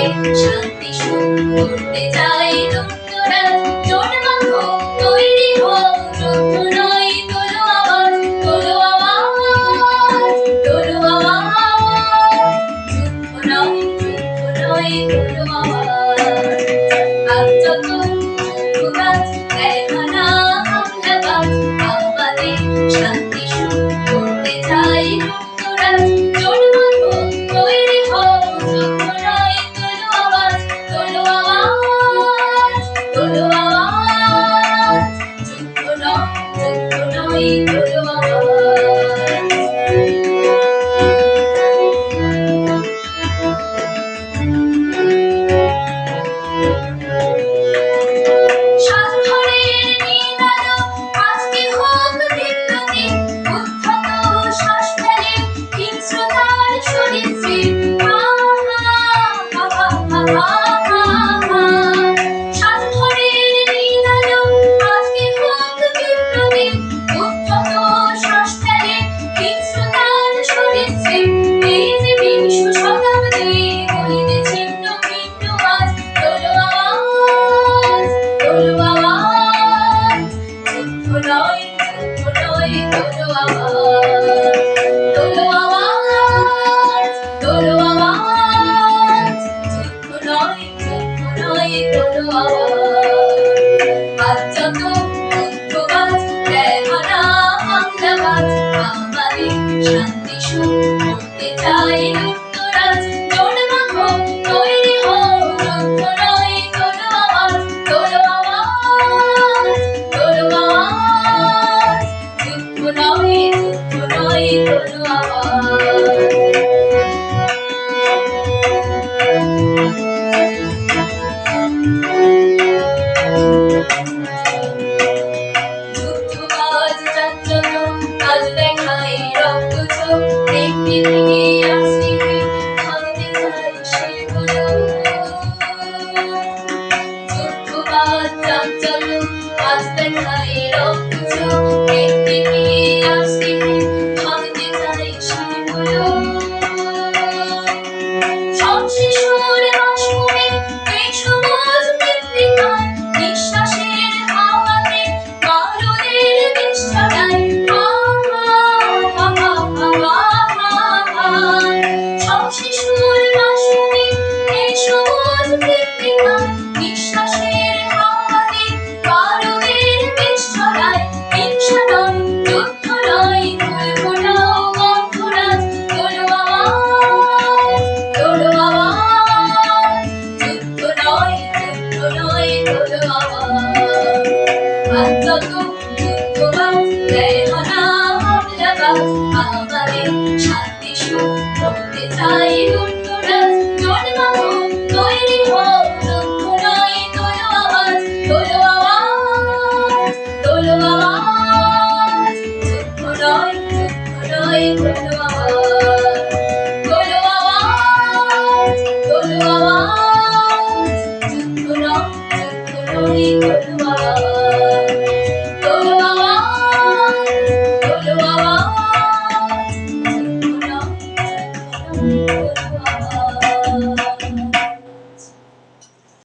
যায় শান্তি সুখ করতে যায় দুর্গরা জোট বাঁধো তৈরি হও যুদ্ধ নয় তোলো আওয়াজ তোলো আওয়াজ তোলো আওয়াজ যুদ্ধ নয় যুদ্ধ নয় তোলো আওয়াজ আত্মক Hallelujah. যত অন্ধকার দেহারা বাংলা গাছ আমাদের শান্তি সুখ করতে চাই I'm the kind of fool. Make me. শান্তি সুখ করতে চাই দুর্গরাজ জন্মানো তৈরি হোক রঙ্গনাই তোলো আওয়াজ তোলো আওয়াজ তোলো আওয়াজ দুঃখ নয় দুঃখ নয় அருளி கொள்வார்